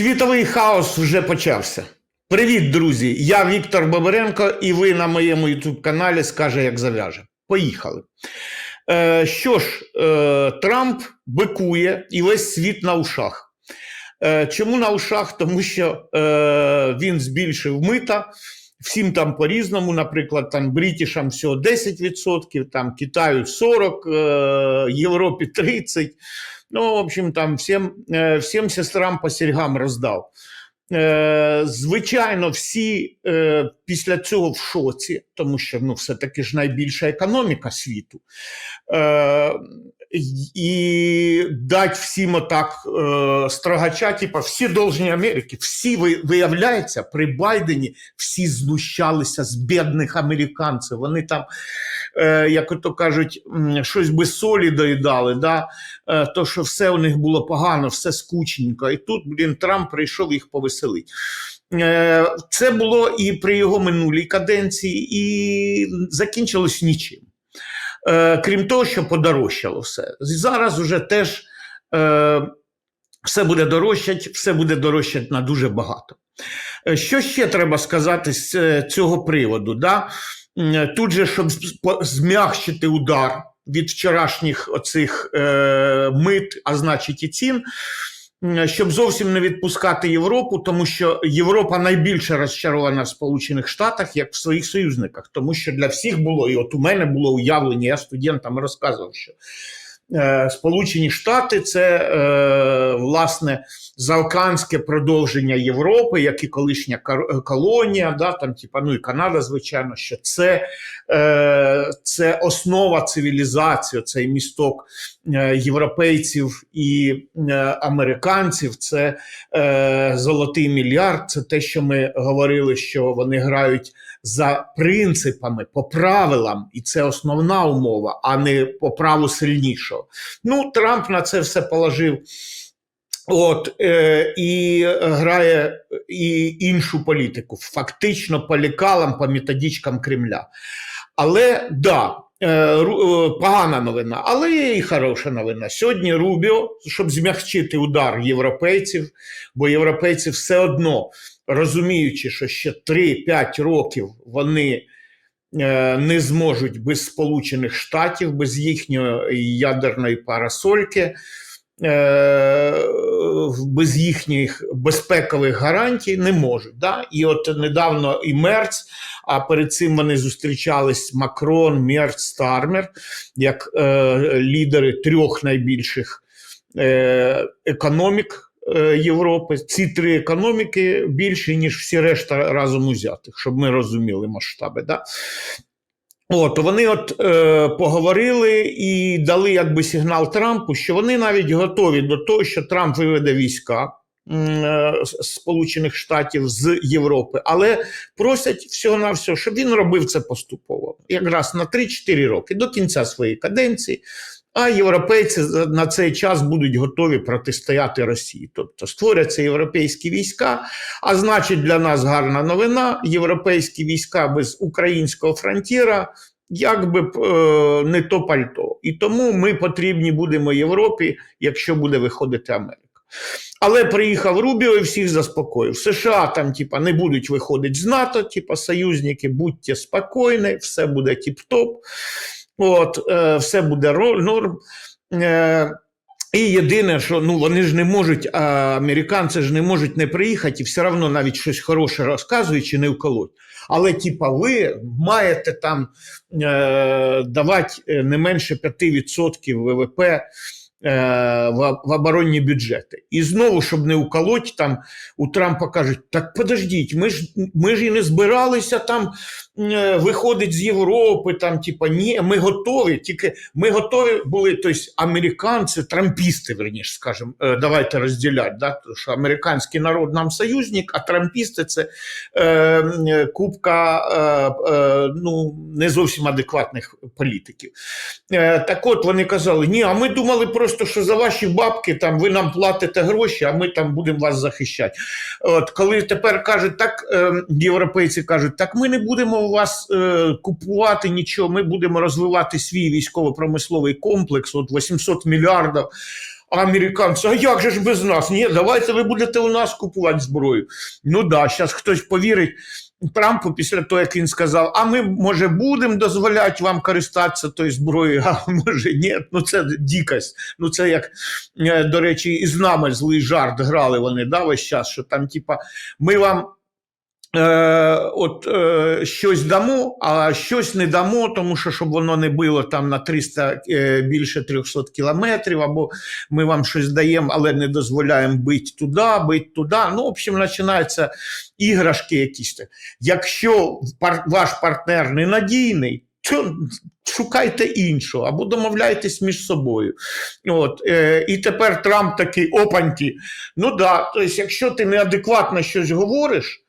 Світовий хаос вже почався. Привіт, друзі! Я Віктор Бабаренко, і ви на моєму youtube каналі скаже, як зав'яже. Поїхали. Е, що ж, е, Трамп бикує і весь світ на ушах. Е, чому на ушах? Тому що е, він збільшив мита. Всім там по-різному, наприклад, там бритішам всього 10%, там Китаю 40%, е, Європі 30%. Ну, в общем, там всім, е, всім сестрам по серьгам роздав. Е, Звичайно, всі після цього в шоці, тому що ну, все-таки ж найбільша економіка світу. І дать всім отак е, строгача, типа всі должні Америки, всі ви- виявляється, при Байдені всі знущалися з бідних американців. Вони там, е, як ото кажуть, щось без солі доїдали. Да? Е, то, що все у них було погано, все скучненько. І тут, блін, Трамп прийшов їх повеселити. Е, Це було і при його минулій каденції, і закінчилось нічим. Е, Крім того, що подорожчало все. Зараз вже теж е, все буде дорожчать, все буде дорожчать на дуже багато. Е, Що ще треба сказати з цього приводу? Да? Тут же, щоб змягчити удар від вчорашніх оцих мит, а значить і цін, щоб зовсім не відпускати Європу, тому що Європа найбільше розчарована в Сполучених Штатах як в своїх союзниках, тому що для всіх було, і от у мене було уявлення, я студентам розказував, що е, Сполучені Штати це е, власне заокеанське продовження Європи, як і колишня колонія, да, там, типа, ну і Канада, звичайно, що це, е, це основа цивілізації, цей місток е, європейців і е, американців, це е, золотий мільярд, це те, що ми говорили, що вони грають за принципами, по правилам, і це основна умова, а не по праву сильнішого. Ну, Трамп на це все положив. От е, і грає і іншу політику, фактично по лікалам, по методичкам Кремля. Але да, е, е, погана новина, але є і хороша новина. Сьогодні Рубіо, щоб змягчити удар європейців, бо європейці все одно розуміючи, що ще 3-5 років вони е, не зможуть без Сполучених Штатів, без їхньої ядерної парасольки, е, без їхніх безпекових гарантій не можуть. Да? І от недавно і Мерц, а перед цим вони зустрічались Макрон, Мерц, Стармер, як е, лідери трьох найбільших е, економік. е, Європи ці три економіки більші, ніж всі решта разом узятих, щоб ми розуміли масштаби. Да? От вони от е, поговорили і дали якби сигнал Трампу, що вони навіть готові до того, що Трамп виведе війська е, Сполучених Штатів з Європи, але просять всього на всього, щоб він робив це поступово, якраз на 3-4 роки до кінця своєї каденції. А європейці на цей час будуть готові протистояти Росії, тобто створяться європейські війська. А значить, для нас гарна новина: європейські війська без українського фронтіра, якби б е, не то пальто. І тому ми потрібні будемо Європі, якщо буде виходити Америка. Але приїхав Рубіо і всіх заспокоїв. США там, типа, не будуть виходити з НАТО, типа, союзники, будьте спокійні, все буде тіп-топ. От, е, все буде норм. Е, і єдине, що ну вони ж не можуть, а американці ж не можуть не приїхати і все одно навіть щось хороше розказують чи не вколоть. Але, типа, ви маєте там е, давати е, не менше 5% ВВП в, в оборонні бюджети. І знову, щоб не уколоть, там у Трампа кажуть: так подождіть, ми ж ми ж і не збиралися там е, виходить з Європи, там, типа, ні, ми готові, тільки ми готові були, тобто американці, трампісти, верніше, скажімо, е, давайте розділяти, да, тому що американський народ нам союзник, а трампісти це е, е, купка е, е, ну, не зовсім адекватних політиків. Е, так от вони казали, ні, а ми думали просто, що за ваші бабки там ви нам платите гроші, а ми там будемо вас захищати. От коли тепер кажуть, так е, європейці кажуть, так ми не будемо у вас е, купувати нічого, ми будемо розвивати свій військово-промисловий комплекс, от 800 мільярдів. А американці, а як же ж без нас? Ні, давайте ви будете у нас купувати зброю. Ну да, зараз хтось повірить Трампу після того, як він сказав, а ми, може, будемо дозволяти вам користатися тою зброєю, а може ні. Ну це дікость. Ну це як, е, до речі, і з нами злий жарт грали вони да, весь час, що там, типа, ми вам. Е, от е, щось дамо, а щось не дамо, тому що щоб воно не було там на 300 е, більше 300 кілометрів, або ми вам щось даємо, але не дозволяємо бити туди, бити туди. Ну, в общем, починаються іграшки якісь. Якщо ваш партнер ненадійний, то шукайте іншого або домовляйтесь між собою. От, е, і тепер Трамп такий опаньки. Ну да, тобто, якщо ти неадекватно щось говориш,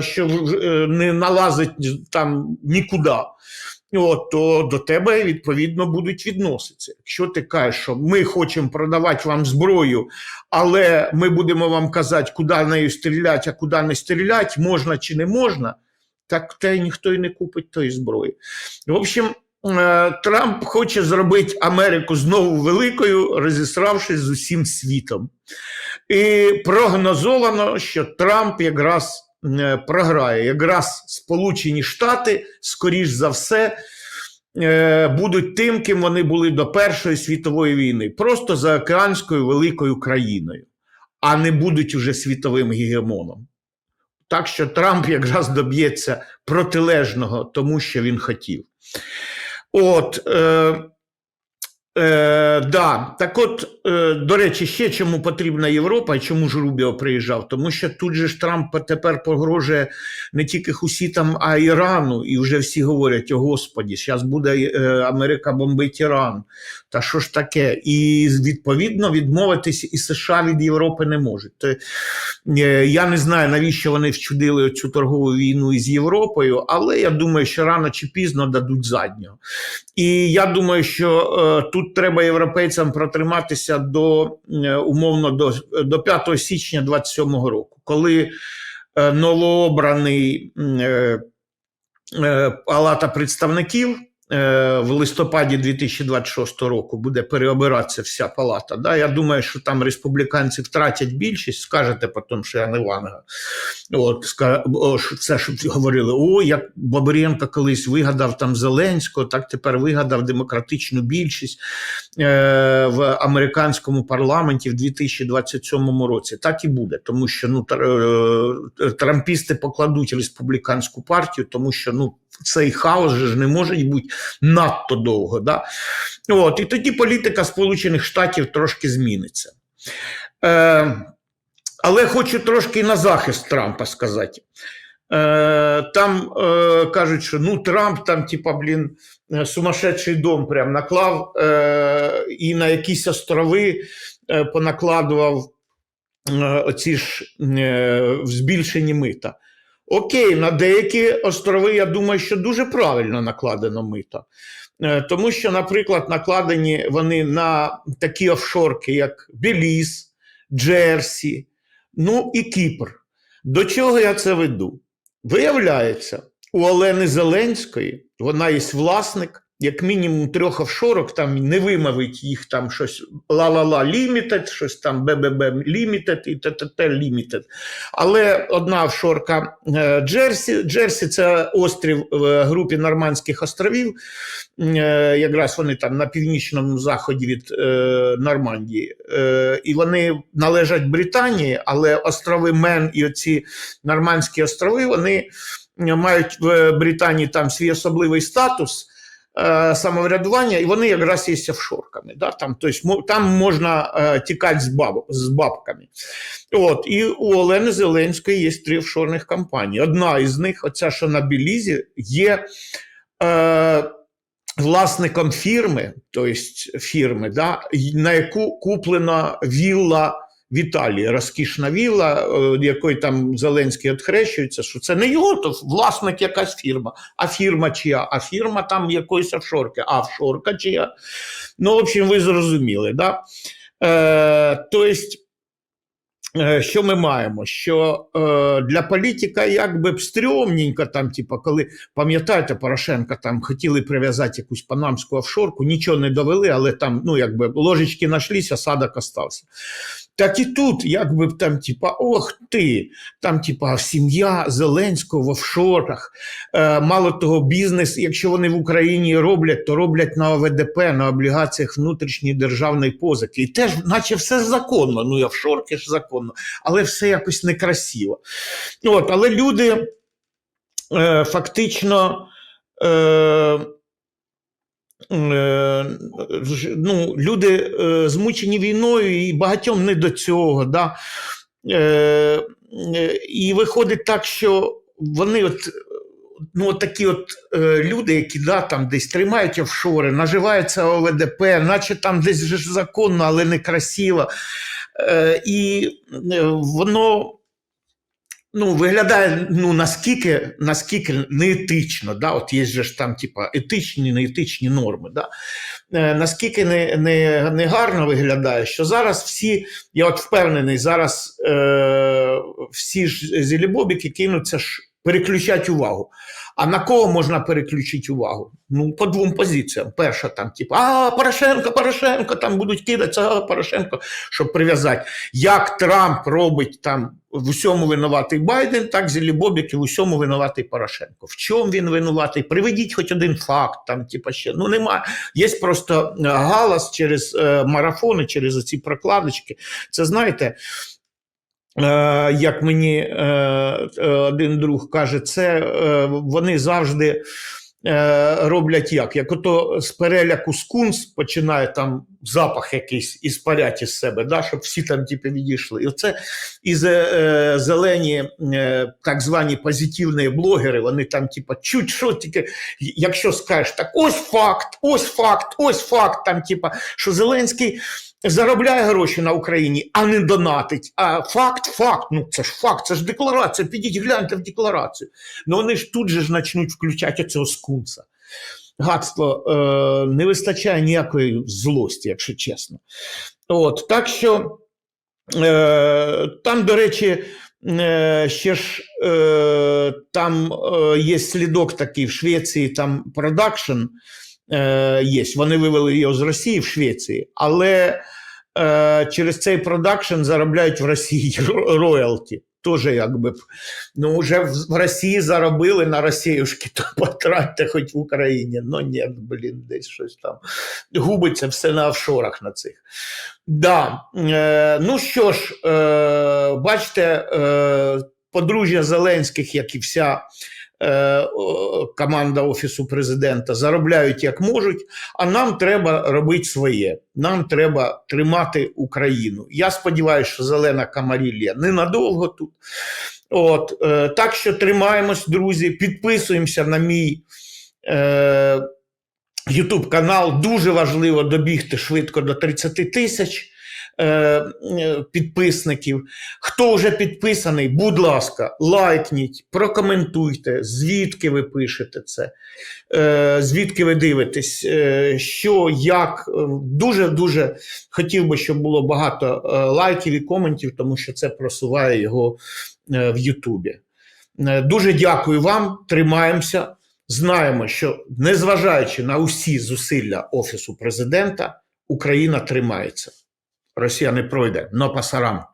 що е, не налазить там нікуди, от, то до тебе відповідно будуть відноситися. Якщо ти кажеш, що ми хочемо продавати вам зброю, але ми будемо вам казати, куди нею стріляти, а куди не стріляти, можна чи не можна, так те ніхто і не купить тої зброї. В общем, е, Трамп хоче зробити Америку знову великою, розісравшись з усім світом. І прогнозовано, що Трамп якраз е, програє. Якраз Сполучені Штати, скоріш за все, е, будуть тим, ким вони були до Першої світової війни, просто за океанською великою країною, а не будуть уже світовим гегемоном. Так що Трамп якраз доб'ється протилежного тому, що він хотів. От, е, е, да, так от, е, до речі, ще чому потрібна Європа і чому ж Рубіо приїжджав? Тому що тут же ж Трамп тепер погрожує не тільки Хусітам, а Ірану. І вже всі говорять: о Господі, зараз буде е, Америка бомбить Іран. Та що ж таке? І відповідно відмовитись і США від Європи не можуть. То, е, я не знаю, навіщо вони вчудили цю торгову війну із Європою, але я думаю, що рано чи пізно дадуть заднього. І я думаю, що е, тут треба європейцям протриматися до е, умовно до, до 5 січня 27 року, коли е, новообраний е, Палата представників в листопаді 2026 року буде переобиратися вся палата. Да? Я думаю, що там республіканці втратять більшість, скажете потім, що я не Ванга. От, що це щоб говорили, о, як Бабиренко колись вигадав там Зеленського, так тепер вигадав демократичну більшість е, в американському парламенті в 2027 році. Так і буде, тому що ну, е, трампісти покладуть республіканську партію, тому що ну, цей хаос же ж не може бути надто довго. Да? От, і тоді політика Сполучених Штатів трошки зміниться. Е, але хочу трошки на захист Трампа сказати. Е, там е, кажуть, що ну Трамп там, типа, блін, сумасшедший дом прям наклав е, і на якісь острови е, понакладував е, оці ж е, збільшені мита. Окей, на деякі острови, я думаю, що дуже правильно накладено мито. Е, Тому що, наприклад, накладені вони на такі офшорки, як Беліз, Джерсі, ну і Кіпр. До чого я це веду? Виявляється, у Олени Зеленської вона є власник, як мінімум трьох офшорок, там не вимовить їх там щось ла-ла-ла лімітед, щось там БББ лімітед і ТТТ лімітед. Але одна офшорка е, Джерсі. Джерсі це острів в групі Нормандських островів. Е, Якраз вони там на північному заході від е, Нормандії. Е, і вони належать Британії, але острови Мен і оці Нормандські острови вони мають в Британії там свій особливий статус. Е, Самоврядування, і вони якраз є офшорками. Да? Там, тобто, там можна е, тікати з, баб, з бабками. От, і у Олени Зеленської є три офшорних компанії. Одна із них, оця, що на Білізі, є е, власником фірми, тобто фірми, да, на яку куплена вілла в Італії, розкішна віла, е, якої там Зеленський відхрещується, що це не його, то власник якась фірма. А фірма чия? А фірма там якоїсь офшорки. А офшорка чия? Ну, в общем, ви зрозуміли, да? Е, тобто, що ми маємо? Що е, для політика якби б стрьомненько, там, типу, коли пам'ятаєте, Порошенка там хотіли прив'язати якусь панамську офшорку, нічого не довели, але там ну, якби ложечки нашлись, осадок остався. Так і тут, якби там, типа, ох ти, там, типа, сім'я Зеленського в офшорах. Е, мало того, бізнес, якщо вони в Україні роблять, то роблять на ОВДП, на облігаціях внутрішньої державної позики. І теж, наче все законно. Ну, і офшорки ж законно, але все якось некрасиво. От, але люди е, фактично. Е, Е, ну, люди е, змучені війною і багатьом не до цього. Да? Е, і виходить так, що вони от. Ну, от такі от люди, які да, там десь тримають офшори, наживаються ОВДП, наче там десь законно, але некрасиво. Е, і е, воно ну, виглядає ну, наскільки, наскільки неетично. Да? От є ж там типа, етичні, неетичні норми. Да? Е, наскільки не, не, не гарно виглядає, що зараз всі, я от впевнений, зараз е, всі ж зілібобіки кинуться ж переключать увагу. А на кого можна переключити увагу? Ну, по двом позиціям. Перша там, типу, а Порошенко, Порошенко, там будуть кидатися, а Порошенко, щоб прив'язати. Як Трамп робить там в усьому винуватий Байден, так Зілібобіки в усьому винуватий Порошенко. В чому він винуватий? Приведіть хоч один факт, там, типу, ще. Ну, немає. Є просто е, галас через е, марафони, через ці прокладочки. Це знаєте. Е, як мені е, е, один друг каже, це вони завжди роблять як? Як ото з переляку скунс починає там запах якийсь іспарять із себе, да, щоб всі там типу, відійшли. І оце і зелені так звані позитивні блогери, вони там, типу, чуть що тільки, якщо скажеш так, ось факт, ось факт, ось факт, там, типу, що Зеленський заробляє гроші на Україні, а не донатить. А факт, факт. Ну це ж факт, це ж декларація. Підіть гляньте в декларацію. Ну вони ж тут же ж почнуть включати цього скунса. Гадство е, не вистачає ніякої злості, якщо чесно. От, так що е, там, до речі, е, ще ж е, там е, є слідок такий в Швеції, там продакшн е, є. Вони вивели його з Росії в Швеції, але е, через цей продакшн заробляють в Росії роялті. Тоже якби ну вже в, Росії заробили на Росіюшки, то потратьте хоч в Україні. Ну ні, блін, десь щось там губиться все на офшорах на цих. Да. Е, ну що ж, е, бачите, е, подружжя Зеленських, як і вся команда Офісу президента, заробляють як можуть, а нам треба робити своє. Нам треба тримати Україну. Я сподіваюся, що зелена камарілля ненадовго тут. От, е, так що тримаємось, друзі, підписуємося на мій. Е, YouTube канал дуже важливо добігти швидко до 30 тисяч е, е, підписників. Хто вже підписаний, будь ласка, лайкніть, прокоментуйте, звідки ви пишете це, е, звідки ви дивитесь, що, як. Е, Дуже дуже хотів би, щоб було багато лайків і коментів, тому що це просуває його в Ютубі. Дуже дякую вам, тримаємося. Знаємо, що незважаючи на усі зусилля Офісу президента, Україна тримається. Росія не пройде, но пасарам.